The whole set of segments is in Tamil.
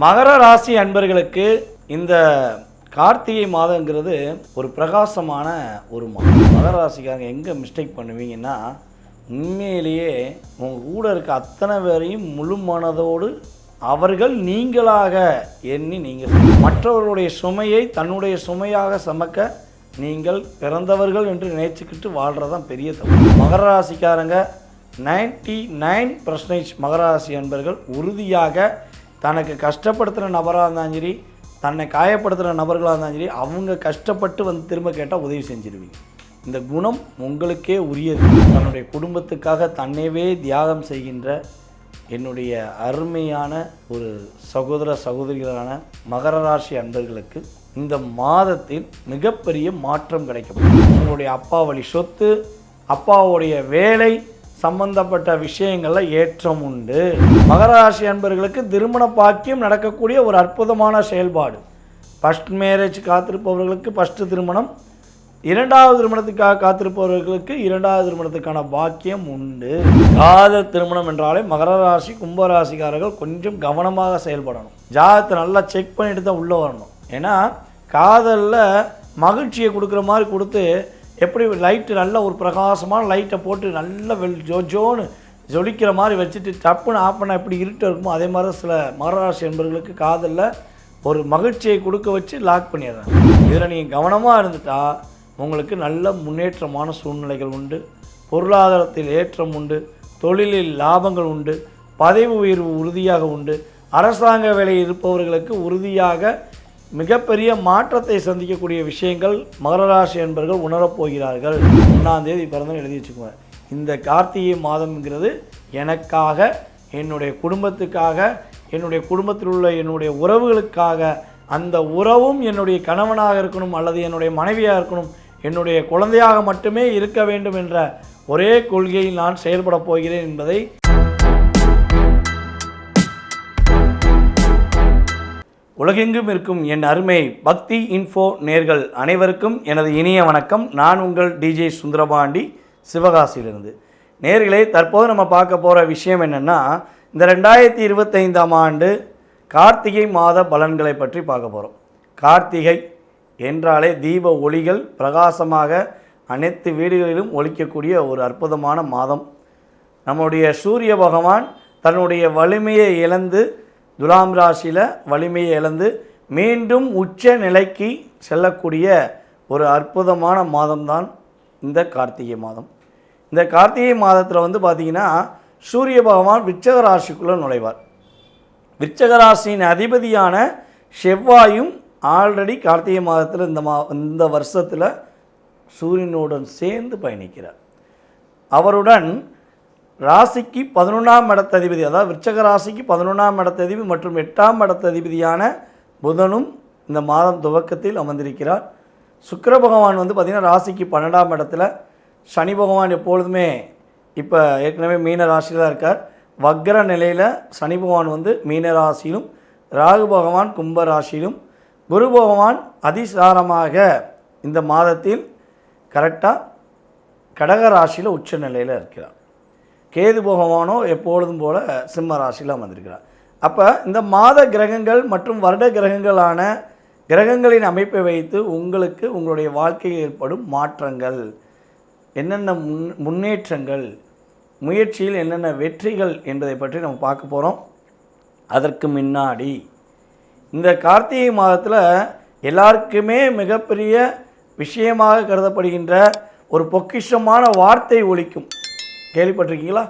மகர ராசி அன்பர்களுக்கு இந்த கார்த்திகை மாதங்கிறது ஒரு பிரகாசமான ஒரு மாதம். மகர ராசிக்காரங்க எங்கே மிஸ்டேக் பண்ணுவீங்கன்னா உண்மையிலேயே உங்கள் கூட இருக்க அத்தனை பேரையும் முழு மனதோடு அவர்கள் நீங்களாக எண்ணி நீங்கள் மற்றவர்களுடைய சுமையை தன்னுடைய சுமையாக சமக்க நீங்கள் பிறந்தவர்கள் என்று நினைச்சுக்கிட்டு வாழ்கிறதான் பெரிய தப்பு. மகர ராசிக்காரங்க நைன்டி நைன் பர்சன்டேஜ் மகர ராசி அன்பர்கள் உறுதியாக தனக்கு கஷ்டப்படுத்துகிற நபராக இருந்தாலும் சரி தன்னை காயப்படுத்துகிற நபர்களாக இருந்தாலும் சரி அவங்க கஷ்டப்பட்டு வந்து திரும்ப கேட்டால் உதவி செஞ்சிருவீங்க. இந்த குணம் உங்களுக்கே உரியது. தன்னுடைய குடும்பத்துக்காக தன்னைவே தியாகம் செய்கின்ற என்னுடைய அருமையான ஒரு சகோதர சகோதரிகளான மகர ராசி அன்பர்களுக்கு இந்த மாதத்தில் மிகப்பெரிய மாற்றம் கிடைக்கப்படும் உங்களுடைய அப்பா வழி சொத்து அப்பாவுடைய வேலை சம்பந்தப்பட்ட விஷயங்களில் ஏற்றம் உண்டு. மகராசி அன்பர்களுக்கு திருமண பாக்கியம் நடக்கக்கூடிய ஒரு அற்புதமான செயல்பாடு. ஃபஸ்ட் மேரேஜ் காத்திருப்பவர்களுக்கு ஃபஸ்ட்டு திருமணம். இரண்டாவது திருமணத்துக்காக காத்திருப்பவர்களுக்கு இரண்டாவது திருமணத்துக்கான பாக்கியம் உண்டு. காதல் திருமணம் என்றாலே மகர ராசி கும்பராசிக்காரர்கள் கொஞ்சம் கவனமாக செயல்படணும். ஜாதத்தை நல்லா செக் பண்ணிட்டு தான் உள்ளே வரணும். ஏன்னா காதலில் மகிழ்ச்சியை கொடுக்குற மாதிரி கொடுத்து எப்படி லைட்டு நல்ல ஒரு பிரகாசமான லைட்டை போட்டு நல்ல வெள் ஜோஜோன்னு ஜொலிக்கிற மாதிரி வச்சுட்டு டப்புன்னு ஆஃப் பண்ணால் எப்படி இருட்டு இருக்குமோ அதே மாதிரி சில மகராசி என்பவர்களுக்கு காதலில் ஒரு மகிழ்ச்சியை கொடுக்க வச்சு லாக் பண்ணிடுறாங்க இதில் நீங்கள் கவனமாக இருந்துட்டா உங்களுக்கு நல்ல முன்னேற்றமான சூழ்நிலைகள் உண்டு. பொருளாதாரத்தில் ஏற்றம் உண்டு. தொழிலில் லாபங்கள் உண்டு. பதவி உயர்வு உறுதியாக உண்டு. அரசாங்க வேலையில் இருப்பவர்களுக்கு உறுதியாக மிகப்பெரிய மாற்றத்தை சந்திக்கக்கூடிய விஷயங்கள் மகர ராசி என்பர்கள் உணரப் போகிறார்கள். ஒன்றாம் தேதி பிறந்தவங்க எழுதி வச்சுக்குவேன். இந்த கார்த்திகை மாதம்ங்கிறது எனக்காக என்னுடைய குடும்பத்துக்காக என்னுடைய குடும்பத்தில் உள்ள என்னுடைய உறவுகளுக்காக அந்த உறவும் என்னுடைய கணவனாக இருக்கணும் அல்லது என்னுடைய மனைவியாக இருக்கணும் என்னுடைய குழந்தையாக மட்டுமே இருக்க வேண்டும் என்ற ஒரே கொள்கையில் நான் செயல்பட போகிறேன் என்பதை உலகெங்கும் இருக்கும் என் அருமை பக்தி இன்ஃபோ நேர்கள் அனைவருக்கும் எனது இனிய வணக்கம். நான் உங்கள் டிஜே சுந்தரபாண்டி சிவகாசியிலிருந்து. நேர்களே தற்போது நம்ம பார்க்க போகிற விஷயம் என்னென்னா இந்த ரெண்டாயிரத்தி இருபத்தைந்தாம் ஆண்டு கார்த்திகை மாத பலன்களை பற்றி பார்க்க போகிறோம் கார்த்திகை என்றாலே தீப ஒளிகள் பிரகாசமாக அனைத்து வீடுகளிலும் ஒழிக்கக்கூடிய ஒரு அற்புதமான மாதம். நம்முடைய சூரிய பகவான் தன்னுடைய வலிமையை இழந்து துலாம் ராசியில் வலிமையை இழந்து மீண்டும் உச்ச நிலைக்கு செல்லக்கூடிய ஒரு அற்புதமான மாதம்தான் இந்த கார்த்திகை மாதம். இந்த கார்த்திகை மாதத்தில் வந்து பார்த்திங்கன்னா சூரிய பகவான் விச்சக ராசிக்குள்ளே நுழைவார். விருச்சக ராசியின் அதிபதியான செவ்வாயும் ஆல்ரெடி கார்த்திகை மாதத்தில் இந்த மா இந்த வருஷத்தில் சூரியனுடன் சேர்ந்து பயணிக்கிறார். அவருடன் ராசிக்கு பதினொன்றாம் இடத்ததிபதி அதாவது விருச்சக ராசிக்கு பதினொன்றாம் இடத்ததிபதி மற்றும் எட்டாம் இடத்ததிபதியான புதனும் இந்த மாதம் துவக்கத்தில் அமர்ந்திருக்கிறார். சுக்கர பகவான் வந்து பார்த்திங்கன்னா ராசிக்கு பன்னெண்டாம் இடத்துல சனி பகவான் எப்பொழுதுமே இப்போ ஏற்கனவே மீன ராசியில் தான் இருக்கார். வக்ர நிலையில் சனி பகவான் வந்து மீன ராசியிலும் ராகு பகவான் கும்ப ராசியிலும் குரு பகவான் அதிசாரமாக இந்த மாதத்தில் கரெக்டாக கடக ராசியில் உச்ச நிலையில் இருக்கிறார். கேது பகவானோ எப்பொழுதும் போல சிம்ம ராசியில் அமர்ந்திருக்கிறார் அப்போ இந்த மாத கிரகங்கள் மற்றும் வருட கிரகங்களான கிரகங்களின் அமைப்பை வைத்து உங்களுக்கு உங்களுடைய வாழ்க்கையில் ஏற்படும் மாற்றங்கள் என்னென்ன முன் முன்னேற்றங்கள் முயற்சியில் என்னென்ன வெற்றிகள் என்பதை பற்றி நம்ம பார்க்க போகிறோம் அதற்கு முன்னாடி இந்த கார்த்திகை மாதத்தில் எல்லாருக்குமே மிகப்பெரிய விஷயமாக கருதப்படுகின்ற ஒரு பொக்கிஷமான வார்த்தை ஒழிக்கும் கேள்விப்பட்டிருக்கீங்களா?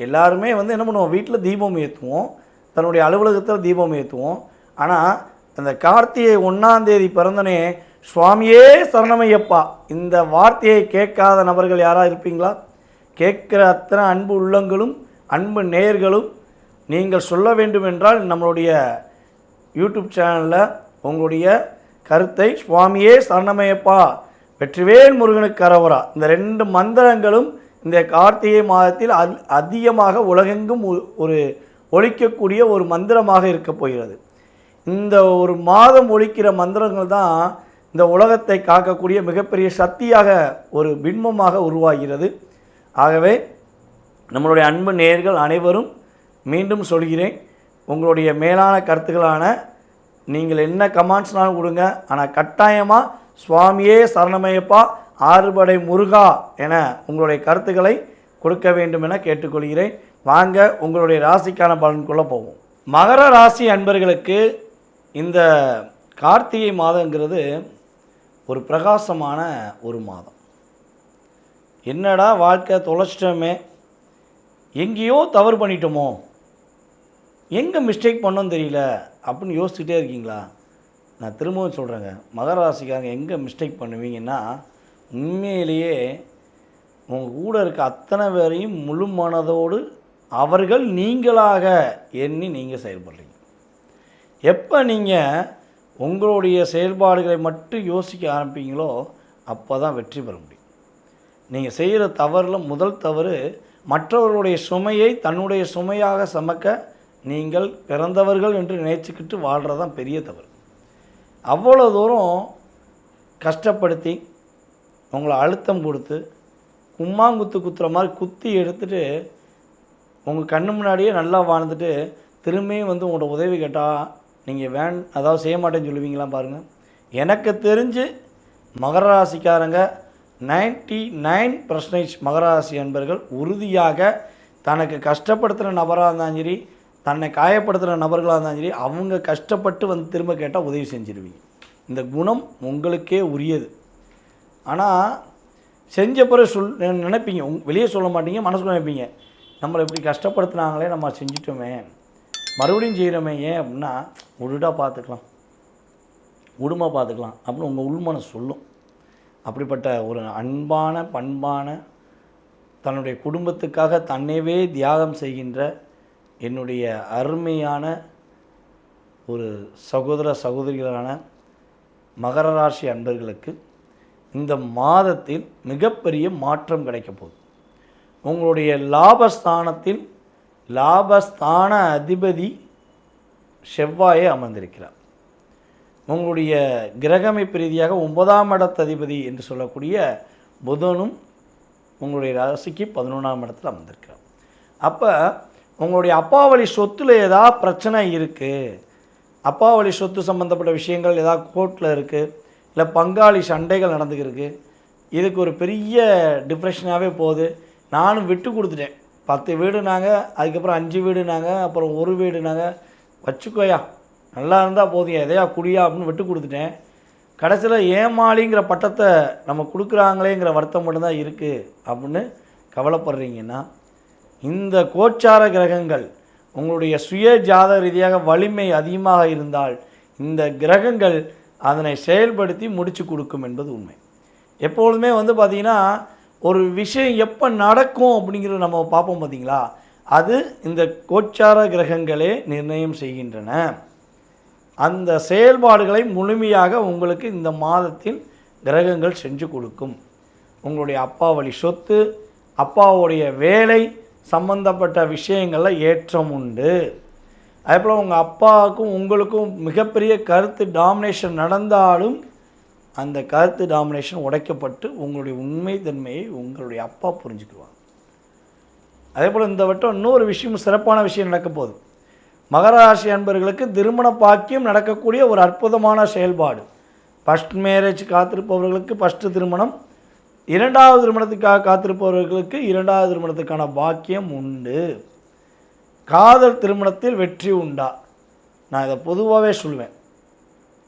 எல்லாருமே வந்து என்ன பண்ணுவோம்? வீட்டில் தீபம் ஏற்றுவோம் தன்னுடைய அலுவலகத்தில் தீபம் ஏற்றுவோம் ஆனால் அந்த கார்த்திகை ஒன்றாந்தேதி பிறந்தனே சுவாமியே சரணமையப்பா. இந்த வார்த்தையை கேட்காத நபர்கள் யாராக இருப்பீங்களா? கேட்குற அத்தனை அன்பு உள்ளங்களும் அன்பு நேயர்களும் நீங்கள் சொல்ல வேண்டும் என்றால் நம்மளுடைய யூடியூப் சேனலில் உங்களுடைய கருத்தை சுவாமியே சரணமையப்பா. வெற்றிவேல் முருகனுக்கு கரவரா. இந்த ரெண்டு மந்திரங்களும் இந்த கார்த்திகை மாதத்தில் அதி அதிகமாக உலகெங்கும் ஒரு ஒழிக்கக்கூடிய ஒரு மந்திரமாக இருக்கப் போகிறது. இந்த ஒரு மாதம் ஒழிக்கிற மந்திரங்கள் தான் இந்த உலகத்தை காக்கக்கூடிய மிகப்பெரிய சக்தியாக ஒரு பின்பமாக உருவாகிறது. ஆகவே நம்மளுடைய அன்பு நேர்கள் அனைவரும் மீண்டும் சொல்கிறேன் உங்களுடைய மேலான கருத்துக்களான நீங்கள் என்ன கமாண்ட்ஸ்னாலும் கொடுங்க. ஆனால் கட்டாயமாக சுவாமியே சரணமயப்பா ஆறுபடை முருகா என உங்களுடைய கருத்துக்களை கொடுக்க வேண்டும் என கேட்டுக்கொள்கிறேன். வாங்க உங்களுடைய ராசிக்கான பலனுக்குள்ளே போவோம். மகர ராசி அன்பர்களுக்கு இந்த கார்த்திகை மாதங்கிறது ஒரு பிரகாசமான ஒரு மாதம். என்னடா வாழ்க்கை தொலைச்சிட்டோமே? எங்கேயோ தவறு பண்ணிட்டோமோ? எங்கே மிஸ்டேக் பண்ணோம் தெரியல. அப்படின்னு யோசிச்சுட்டே இருக்கீங்களா? நான் திரும்பவும் சொல்கிறேங்க மகர ராசிக்காரங்க எங்கே மிஸ்டேக் பண்ணுவீங்கன்னா உண்மையிலேயே உங்கள் கூட இருக்க அத்தனை பேரையும் முழு மனதோடு அவர்கள் நீங்களாக எண்ணி நீங்கள் செயல்படுறீங்க. எப்போ நீங்கள் உங்களுடைய செயல்பாடுகளை மட்டும் யோசிக்க ஆரம்பிப்பீங்களோ அப்போ தான் வெற்றி பெற முடியும். நீங்கள் செய்கிற தவறில் முதல் தவறு மற்றவர்களுடைய சுமையை தன்னுடைய சுமையாக சமக்க நீங்கள் பிறந்தவர்கள் என்று நினைச்சுக்கிட்டு வாழ்கிறது தான் பெரிய தவறு. அவ்வளோ தூரம் கஷ்டப்படுத்தி உங்களை அழுத்தம் கொடுத்து கும்மாங்குத்து குத்துற மாதிரி குத்தி எடுத்துட்டு உங்கள் கண்ணு முன்னாடியே நல்லா வாழ்ந்துட்டு திரும்பியும் வந்து உங்களோட உதவி கேட்டால் நீங்கள் வேன் அதாவது செய்ய மாட்டேன்னு சொல்லுவீங்களா பாருங்கள் எனக்கு தெரிஞ்சு மகர ராசிக்காரங்க நைன்டி நைன் பர்சன்டேஜ் மகர ராசி என்பர்கள் உறுதியாக தனக்கு கஷ்டப்படுத்துகிற நபராக இருந்தாலும் சரி தன்னை காயப்படுத்துகிற நபர்களாக இருந்தாலும் சரி அவங்க கஷ்டப்பட்டு வந்து திரும்ப கேட்டால் உதவி செஞ்சிருவீங்க. இந்த குணம் உங்களுக்கே உரியது. ஆனால் செஞ்ச பிறகு சொல் நினைப்பீங்க. உங் வெளியே சொல்ல மாட்டீங்க மனசுக்கு நினைப்பீங்க. நம்மளை இப்படி கஷ்டப்படுத்துனாங்களே நம்ம செஞ்சிட்டோமே. மறுபடியும் செய்கிறோமே ஏன் அப்படின்னா உருடாக பார்த்துக்கலாம் விடுமா பார்த்துக்கலாம் அப்படின்னு உங்கள் உள்மனம் சொல்லும். அப்படிப்பட்ட ஒரு அன்பான பண்பான தன்னுடைய குடும்பத்துக்காக தன்னைவே தியாகம் செய்கின்ற என்னுடைய அருமையான ஒரு சகோதர சகோதரிகளான மகர ராசி அன்பர்களுக்கு இந்த மாதத்தில் மிகப்பெரிய மாற்றம் கிடைக்க போகுது. உங்களுடைய லாபஸ்தானத்தில் லாபஸ்தான அதிபதி செவ்வாயே அமர்ந்திருக்கிறார். உங்களுடைய கிரகமைப்பு ரீதியாக ஒன்பதாம் இடத்து அதிபதி என்று சொல்லக்கூடிய புதனும் உங்களுடைய ராசிக்கு பதினொன்றாம் இடத்துல அமர்ந்திருக்கிறார். அப்போ உங்களுடைய அப்பா வழி சொத்தில் ஏதாவது பிரச்சனை இருக்குது அப்பா வழி சொத்து சம்மந்தப்பட்ட விஷயங்கள் ஏதாவது கோர்ட்டில் இருக்குது இல்லை பங்காளி சண்டைகள் நடந்துக்கிருக்கு. இதுக்கு ஒரு பெரிய டிப்ரெஷனாகவே போகுது. நானும் விட்டு கொடுத்துட்டேன். பத்து வீடு நாங்கள் அதுக்கப்புறம் அஞ்சு வீடு நாங்கள் அப்புறம் ஒரு வீடு நாங்கள் வச்சுக்கோயா நல்லா இருந்தால் போதும் எதையா குடியா அப்படின்னு விட்டு கொடுத்துட்டேன். கடைசியில் ஏமாளிங்கிற பட்டத்தை நம்ம கொடுக்குறாங்களேங்கிற வருத்தம் மட்டும்தான் இருக்குது அப்படின்னு கவலைப்படுறீங்கன்னா இந்த கோச்சார கிரகங்கள் உங்களுடைய சுய ஜாத ரீதியாக வலிமை அதிகமாக இருந்தால் இந்த கிரகங்கள் அதனை செயல்படுத்தி முடித்து கொடுக்கும் என்பது உண்மை. எப்பொழுதுமே வந்து பார்த்திங்கன்னா ஒரு விஷயம் எப்போ நடக்கும் அப்படிங்கிறத நம்ம பார்ப்போம் பார்த்தீங்களா அது இந்த கோச்சார கிரகங்களே நிர்ணயம் செய்கின்றன. அந்த செயல்பாடுகளை முழுமையாக உங்களுக்கு இந்த மாதத்தில் கிரகங்கள் செஞ்சு கொடுக்கும். உங்களுடைய அப்பா வழி சொத்து அப்பாவுடைய வேலை சம்பந்தப்பட்ட விஷயங்களில் ஏற்றம் உண்டு. அதே போல் உங்கள் அப்பாவுக்கும் உங்களுக்கும் மிகப்பெரிய கருத்து டாமினேஷன் நடந்தாலும் அந்த கருத்து டாமினேஷன் உடைக்கப்பட்டு உங்களுடைய உண்மை தன்மையை உங்களுடைய அப்பா புரிஞ்சுக்குவாங்க. அதே போல் இந்த வட்டம் இன்னொரு விஷயம் சிறப்பான விஷயம் நடக்க போகுது. மகராசி அன்பர்களுக்கு திருமண பாக்கியம் நடக்கக்கூடிய ஒரு அற்புதமான செயல்பாடு. ஃபஸ்ட் மேரேஜ் காத்திருப்பவர்களுக்கு ஃபஸ்ட்டு திருமணம். இரண்டாவது திருமணத்துக்காக காத்திருப்பவர்களுக்கு இரண்டாவது திருமணத்துக்கான பாக்கியம் உண்டு. காதல் திருமணத்தில் வெற்றி உண்டா? நான் இதை பொதுவாகவே சொல்லுவேன்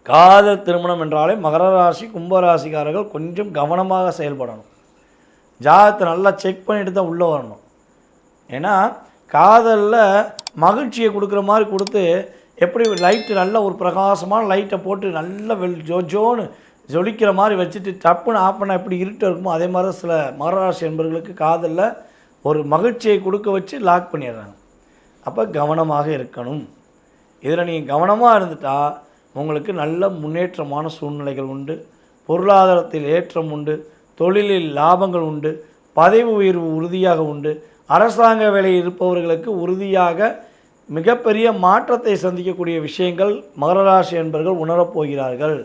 காதல் திருமணம் என்றாலே மகர ராசி கும்பராசிக்காரர்கள் கொஞ்சம் கவனமாக செயல்படணும். ஜாதகத்தை நல்லா செக் பண்ணிட்டு தான் உள்ளே வரணும். ஏன்னா காதலில் மகிழ்ச்சியை கொடுக்குற மாதிரி கொடுத்து எப்படி லைட்டு நல்ல ஒரு பிரகாசமான லைட்டை போட்டு நல்ல வெல் ஜோ ஜோன்னு ஜொலிக்கிற மாதிரி வச்சுட்டு டப்புன்னு ஆஃப் பண்ணால் எப்படி இருட்டு இருக்குமோ அதே மாதிரி சில மகராசி என்பவர்களுக்கு காதலில் ஒரு மகிழ்ச்சியை கொடுக்க வச்சு லாக் பண்ணிடுறாங்க. அப்போ கவனமாக இருக்கணும். இதில் நீங்கள் கவனமாக இருந்துட்டால் உங்களுக்கு நல்ல முன்னேற்றமான சூழ்நிலைகள் உண்டு. பொருளாதாரத்தில் ஏற்றம் உண்டு. தொழிலில் லாபங்கள் உண்டு. பதவி உயர்வு உறுதியாக உண்டு. அரசாங்க வேலையில் இருப்பவர்களுக்கு உறுதியாக மிகப்பெரிய மாற்றத்தை சந்திக்கக்கூடிய விஷயங்கள் மகர ராசி என்பவர்கள் உணரப் போகிறார்கள்.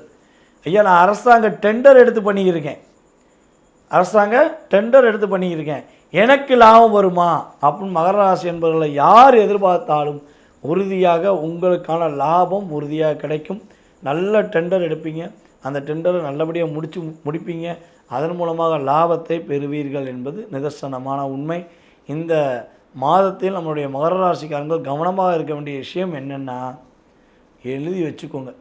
ஐயா நான் அரசாங்க டெண்டர் எடுத்து பண்ணியிருக்கேன். அரசாங்க டெண்டர் எடுத்து பண்ணியிருக்கேன். எனக்கு லாபம் வருமா? அப்படின்னு மகர ராசி என்பவர்களை யார் எதிர்பார்த்தாலும் உறுதியாக உங்களுக்கான லாபம் உறுதியாக கிடைக்கும். நல்ல டெண்டர் எடுப்பீங்க. அந்த டெண்டரை நல்லபடியாக முடித்து முடிப்பீங்க. அதன் மூலமாக லாபத்தை பெறுவீர்கள் என்பது நிதர்சனமான உண்மை. இந்த மாதத்தில் நம்மளுடைய மகர ராசிக்காரங்கள் கவனமாக இருக்க வேண்டிய விஷயம் என்னென்னா எழுதி வச்சுக்கோங்க.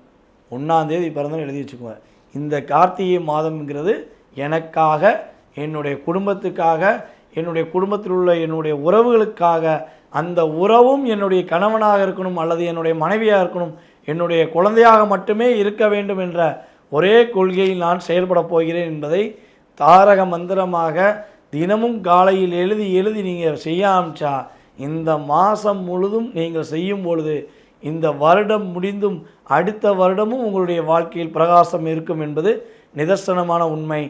ஒன்றாந்தேதி பிறந்தாலும் எழுதி வச்சுக்கோங்க. இந்த கார்த்திகை மாதம்ங்கிறது எனக்காக என்னுடைய குடும்பத்துக்காக என்னுடைய குடும்பத்தில் உள்ள என்னுடைய உறவுகளுக்காக அந்த உறவும் என்னுடைய கணவனாக இருக்கணும் அல்லது என்னுடைய மனைவியாக இருக்கணும் என்னுடைய குழந்தையாக மட்டுமே இருக்க வேண்டும் என்ற ஒரே கொள்கையில் நான் செயல்பட போகிறேன் என்பதை தாரக மந்திரமாக தினமும் காலையில் எழுதி எழுதி நீங்கள் செய்ய ஆரம்பித்தா இந்த மாதம் முழுதும் நீங்கள் செய்யும் பொழுது இந்த வருடம் முடிந்தும் அடுத்த வருடமும் உங்களுடைய வாழ்க்கையில் பிரகாசம் இருக்கும் என்பது நிதர்சனமான உண்மை.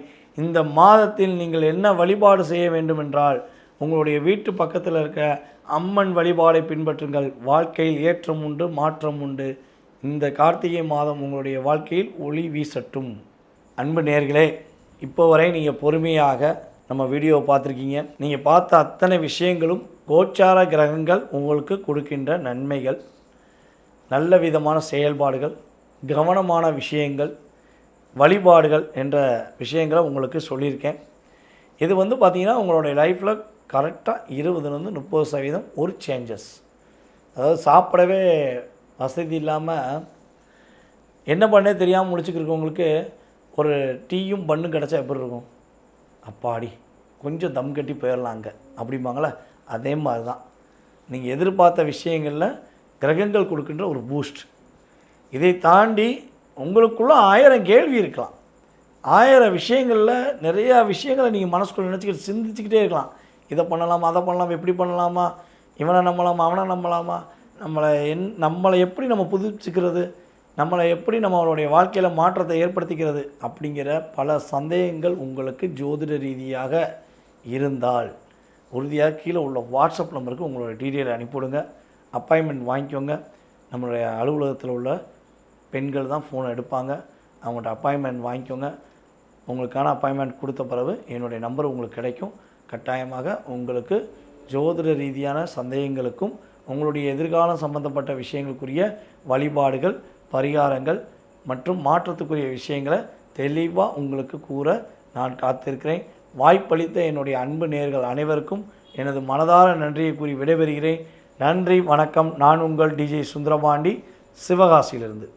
இந்த மாதத்தில் நீங்கள் என்ன வழிபாடு செய்ய வேண்டும் என்றால் உங்களுடைய வீட்டு பக்கத்தில் இருக்க அம்மன் வழிபாடை பின்பற்றுங்கள். வாழ்க்கையில் ஏற்றம் உண்டு மாற்றம் உண்டு. இந்த கார்த்திகை மாதம் உங்களுடைய வாழ்க்கையில் ஒளி வீசட்டும். அன்பு நேர்களே இப்போ வரை நீங்கள் பொறுமையாக நம்ம வீடியோவை பார்த்துருக்கீங்க. நீங்கள் பார்த்த அத்தனை விஷயங்களும் கோச்சார கிரகங்கள் உங்களுக்கு கொடுக்கின்ற நன்மைகள். நல்ல விதமான செயல்பாடுகள் கவனமான விஷயங்கள் வழிபாடுகள் என்ற விஷயங்களை உங்களுக்கு சொல்லியிருக்கேன். இது வந்து பார்த்திங்கன்னா உங்களுடைய லைஃப்பில் கரெக்டாக இருபதுலேருந்து முப்பது சதவீதம் ஒரு சேஞ்சஸ் அதாவது சாப்பிடவே வசதி இல்லாமல் என்ன பண்ணே தெரியாமல் முடிச்சுக்கிருக்கவங்களுக்கு ஒரு டீயும் பண்ணும் கிடச்சா எப்படி இருக்கும்? அப்பாடி கொஞ்சம் தம் கட்டி போயிடலாம் அங்கே அப்படிம்பாங்களே? அதே மாதிரி தான் நீங்கள் எதிர்பார்த்த விஷயங்களில் கிரகங்கள் கொடுக்கின்ற ஒரு பூஸ்ட் இதை தாண்டி உங்களுக்குள்ளே ஆயிரம் கேள்வி இருக்கலாம். ஆயிரம் விஷயங்களில் நிறையா விஷயங்களை நீங்கள் மனசுக்குள்ள நினச்சிக்கிட்டு சிந்திச்சுக்கிட்டே இருக்கலாம். இதை பண்ணலாமா அதை பண்ணலாமா எப்படி பண்ணலாமா இவனை நம்பலாமா அவனை நம்பலாமா நம்மளை என் நம்மளை எப்படி நம்ம புதுப்பிச்சுக்கிறது நம்மளை எப்படி நம்மளுடைய வாழ்க்கையில் மாற்றத்தை ஏற்படுத்திக்கிறது அப்படிங்கிற பல சந்தேகங்கள் உங்களுக்கு ஜோதிட ரீதியாக இருந்தால் உறுதியாக கீழே உள்ள வாட்ஸ்அப் நம்பருக்கு உங்களோட டீட்டெயில் அனுப்பிவிடுங்க. அப்பாயின்மெண்ட் வாங்கிக்கோங்க. நம்மளுடைய அலுவலகத்தில் உள்ள பெண்கள் தான் ஃபோன் எடுப்பாங்க. அவங்கள்ட்ட அப்பாயின்மெண்ட் வாங்கிக்கோங்க. உங்களுக்கான அப்பாயின்மெண்ட் கொடுத்த பிறகு என்னுடைய நம்பர் உங்களுக்கு கிடைக்கும். கட்டாயமாக உங்களுக்கு ஜோதிட ரீதியான சந்தேகங்களுக்கும் உங்களுடைய எதிர்காலம் சம்பந்தப்பட்ட விஷயங்களுக்குரிய வழிபாடுகள் பரிகாரங்கள் மற்றும் மாற்றத்துக்குரிய விஷயங்களை தெளிவாக உங்களுக்கு கூற நான் காத்திருக்கிறேன். வாய்ப்பளித்த என்னுடைய அன்பு நேர்கள் அனைவருக்கும் எனது மனதார நன்றியை கூறி விடைபெறுகிறேன். நன்றி வணக்கம். நான் உங்கள் டிஜே சுந்தரபாண்டி சிவகாசியிலிருந்து.